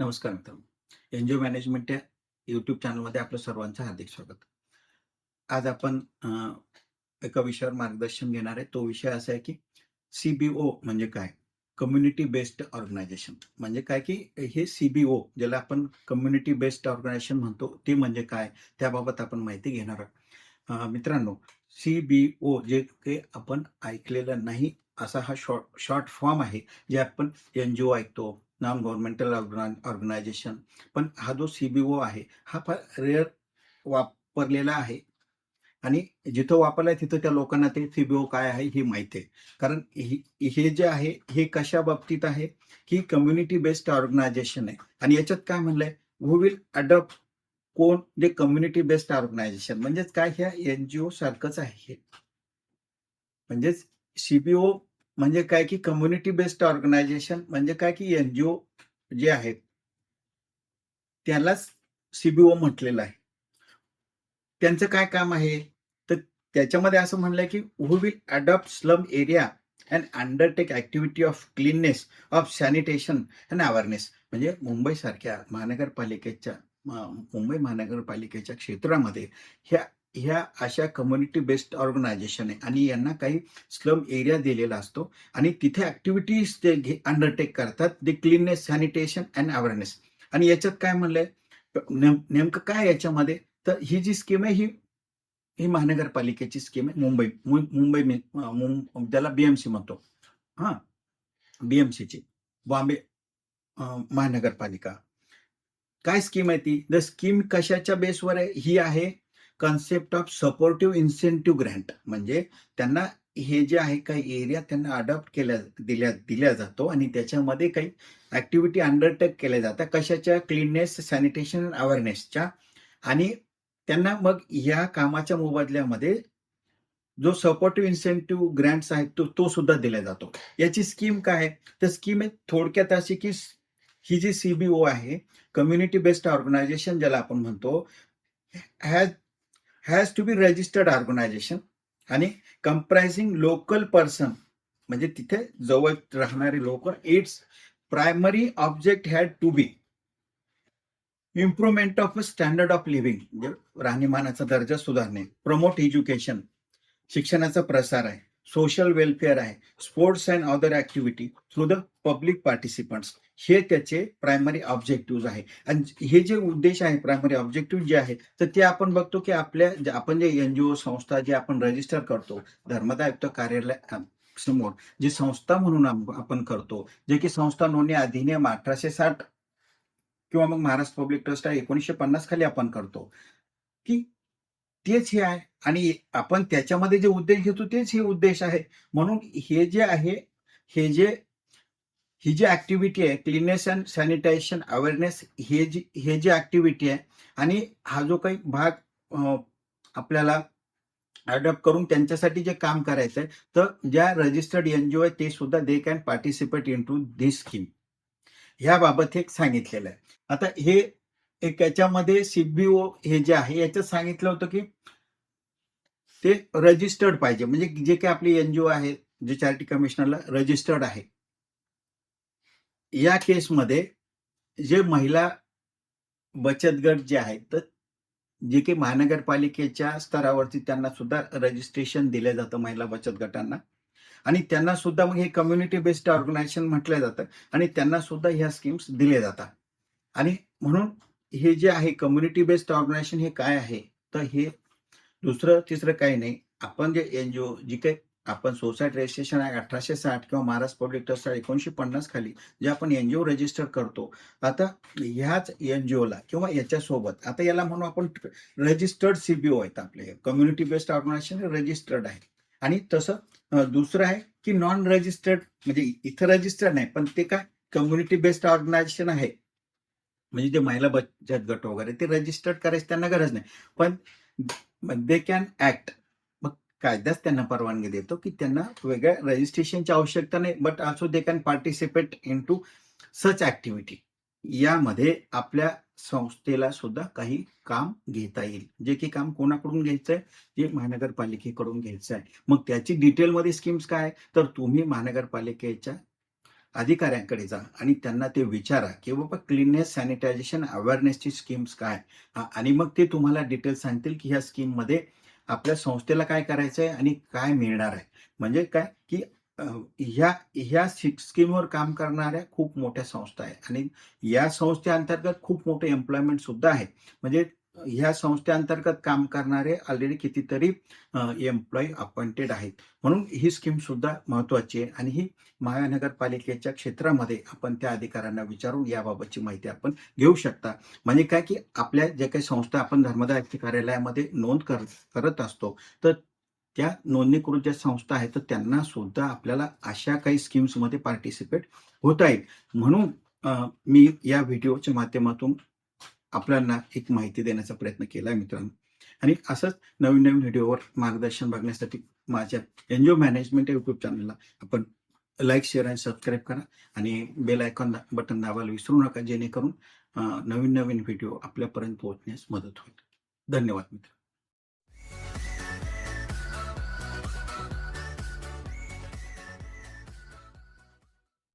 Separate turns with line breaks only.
नमस्कार मित्रांनो. एन जी ओ मॅनेजमेंट या यूट्यूब चॅनलमध्ये आपलं सर्वांचं हार्दिक स्वागत. आज आपण एका विषयावर मार्गदर्शन घेणार आहे. तो विषय असा आहे की सीबीओ म्हणजे काय? कम्युनिटी बेस्ड ऑर्गनायझेशन म्हणजे काय की हे सीबीओ ज्याला आपण कम्युनिटी बेस्ड ऑर्गनायझेशन म्हणतो ते म्हणजे काय? त्याबाबत आपण माहिती घेणार आहोत. अं, मित्रांनो सीबीओ जे काही आपण ऐकलेलं नाही असा हा शॉर्ट शॉर्ट फॉर्म आहे जे आपण एन जी ओ ऐकतो नॉन गव्हर्नमेंटल ऑर्गनायझेशन पण हा जो सीबीओ आहे हा फार रेअर वापरलेला आहे. आणि जिथं वापरलाय तिथं त्या लोकांना ते सीबीओ काय आहे हे माहिती आहे. कारण हे हे जे आहे हे कशा बाबतीत आहे की कम्युनिटी बेस्ड ऑर्गनायझेशन आहे. आणि याच्यात काय म्हणलंय हु विल अडॉप्ट कोण जे कम्युनिटी बेस्ड ऑर्गनायझेशन म्हणजेच काय ह्या एनजीओ सारखंच आहे हे. म्हणजेच सीबीओ म्हणजे काय की कम्युनिटी बेस्ड ऑर्गनायझेशन म्हणजे काय की एनजीओ जे आहेत त्यालाच सीबीओ म्हटलेलं आहे. त्यांचं काय काम आहे? तर त्याच्यामध्ये असं म्हणलंय की who will adopt slum area and undertake activity of cleanness of sanitation and awareness म्हणजे मुंबईसारख्या महानगरपालिकेच्या मुंबई महानगरपालिकेच्या क्षेत्रामध्ये ह्या ह्या अशा कम्युनिटी बेस्ड ऑर्गनायझेशन आहे. आणि यांना काही स्लम एरिया दिलेला असतो. आणि तिथे ऍक्टिव्हिटीज ते घे अंडरटेक करतात. ते क्लीननेस सॅनिटेशन अँड अवेअरनेस आणि याच्यात काय म्हणलंय? नेम- नेमकं काय याच्यामध्ये? तर ही जी स्कीम आहे ही ही महानगरपालिकेची स्कीम आहे. मुंबई मुंबई ज्याला अं, मुं- त्याला बीएमसी म्हणतो. हा बीएमसीची बॉम्बे महानगरपालिका. काय स्कीम आहे ती? द स्कीम कशाच्या बेसवर आहे? ही आहे concept of supportive incentive grant म्हणजे त्यांना हे जे आहे काही एरिया त्यांना अडॉप्ट केल्या दिल्या दिल्या जातो आणि त्याच्यामध्ये काही ऍक्टिव्हिटी अंडरटेक केल्या जातात. कशाच्या? क्लीननेस सॅनिटेशन अवेअरनेसच्या आणि त्यांना मग ह्या कामाच्या मोबदल्यामध्ये जो सपोर्टिव्ह इन्सेंटिव्ह ग्रँट्स आहेत तो तो सुद्धा दिला जातो. याची स्कीम काय आहे? तर स्कीम आहे थोडक्यात अशी की ही जी सीबीओ आहे कम्युनिटी बेस्ड ऑर्गनायझेशन ज्याला आपण म्हणतो has has to be registered organization आणि कम्प्रायझिंग लोकल पर्सन म्हणजे तिथे जवळ राहणारे लोक its primary object had to be improvement of standard of living म्हणजे राहणीमानाचा दर्जा सुधारणे प्रमोट एज्युकेशन शिक्षणाचा प्रसार आहे सोशल वेलफेअर आहे sports and other activity through the public participants हे त्याचे प्रायमरी ऑब्जेक्टिव्ह आहे. आणि हे जे उद्देश आहे प्रायमरी ऑब्जेक्टिव्ह जे आहे तर ते आपण बघतो की आपल्या जे- आपण जे एनजीओ संस्था जे आपण रजिस्टर करतो धर्मदायुक्त कार्यालय समोर जी संस्था म्हणून आपण करतो जे की संस्था नोंदणी अधिनियम अठराशे साठ किंवा मग महाराष्ट्र पब्लिक ट्रस्ट आहे एकोणीसशे पन्नास खाली आपण करतो. की तेच हे आहे. आणि आपण त्याच्यामध्ये जे उद्देश घेतो तेच हे उद्देश आहे. म्हणून हे जे आहे हे जे ही जी ऍक्टिव्हिटी आहे क्लीननेस अँड सॅनिटायझेशन अवेअरनेस हे जी हे जी ऍक्टिव्हिटी आहे आणि हा जो काही भाग आपल्याला अडॉप्ट करून त्यांच्यासाठी जे काम करायचं आहे तर ज्या रजिस्टर्ड एनजीओ आहे ते सुद्धा they can participate in to this scheme ह्याबाबत एक सांगितलेलं आहे. आता हे एक याच्यामध्ये सीबीओ हे जे आहे याच्यात सांगितलं होतं की ते रजिस्टर्ड पाहिजे. म्हणजे जे काही आपले एनजीओ आहे जे चॅरिटी कमिशनरला रजिस्टर्ड आहे या केसमध्ये जे महिला बचत गट जे आहेत तर जे काही महानगरपालिकेच्या स्तरावरती त्यांना सुद्धा रजिस्ट्रेशन दिलं जातं महिला बचत गटांना. आणि त्यांना सुद्धा मग हे कम्युनिटी बेस्ड ऑर्गनायझेशन म्हटलं जातं आणि त्यांना सुद्धा ह्या स्कीम्स दिले जातात. आणि म्हणून हे जे आहे कम्युनिटी बेस्ड ऑर्गनायझेशन हे काय आहे? तर हे दुसरं तिसरं काही नाही. आपण जे एनजीओ जी काही आपण सोसायटी रजिस्ट्रेशन आहे अठराशे साठ किंवा महाराष्ट्र पब्लिक ट्रस्ट एकोणीशे पन्नास खाली जे आपण एनजीओ रजिस्टर करतो. आता ह्याच एनजीओला किंवा याच्यासोबत आता याला म्हणू आपण रजिस्टर्ड सीबीओ आहेत आपले. कम्युनिटी बेस्ड ऑर्गनायझेशन रजिस्टर्ड आहे आणि तसं दुसरं आहे की नॉन रजिस्टर्ड म्हणजे इथं रजिस्टर्ड नाही पण ते काय? कम्युनिटी बेस्ड ऑर्गनायझेशन आहे. म्हणजे जे महिला बचत गट वगैरे ते रजिस्टर्ड करायची त्यांना गरज नाही. पण दे कॅन ऍक्ट कायदाच त्यांना परवानगी देतो की त्यांना वेगळ्या रजिस्ट्रेशनची आवश्यकता नाही but also they can participate in to such activity यामध्ये आपल्या संस्थेला सुद्धा काही काम घेता येईल. जे की काम कोणाकडून घ्यायचं आहे ते महानगरपालिकेकडून घ्यायचं आहे मग त्याची डिटेलमध्ये स्कीम्स काय? आहे? तर तुम्ही महानगरपालिकेच्या अधिकाऱ्यांकडे जा आणि त्यांना ते विचारा की बाबा क्लीननेस सॅनिटायझेशन अवेअरनेसची स्कीम्स काय? आणि मग ते तुम्हाला डिटेल्स सांगतील की ह्या स्कीममध्ये आपल्या संस्थेला काय करायचं आहे आणि काय मिळणार आहे? म्हणजे काय की ह्या ह्या स्कीमवर काम करणाऱ्या खूप मोठ्या संस्था आहेत. आणि या संस्थेअंतर्गत खूप मोठे एम्प्लॉयमेंट सुद्धा आहे म्हणजे ह्या संस्थेअंतर्गत काम करणारे ऑलरेडी कितीतरी एम्प्लॉई अपॉइंटेड आहेत. म्हणून ही स्कीम सुद्धा महत्वाची आहे आणि ही महानगरपालिकेच्या क्षेत्रामध्ये आपण त्या अधिकाऱ्यांना विचारून याबाबतची माहिती आपण घेऊ शकता. म्हणजे काय की आपल्या जे काही संस्था आपण धर्मदाय कार्यालयामध्ये नोंद कर करत असतो तर त्या नोंदणीकृत ज्या संस्था आहेत तर त्यांना सुद्धा आपल्याला अशा काही स्कीम्समध्ये पार्टिसिपेट होत आहेत म्हणून मी या व्हिडिओच्या माध्यमातून आपल्याला एक माहिती देण्याचा प्रयत्न केला आहे मित्रांनो. आणि असंच नवीन नवीन व्हिडिओवर मार्गदर्शन बघण्यासाठी माझ्या एनजीओ मॅनेजमेंट युट्यूब चॅनलला आपण लाईक शेअर आणि सबस्क्राईब करा. आणि बेल आयकॉन बटन दाबायला विसरू नका जेणेकरून नवीन नवीन व्हिडिओ आपल्यापर्यंत पोहोचण्यास मदत होईल. धन्यवाद मित्र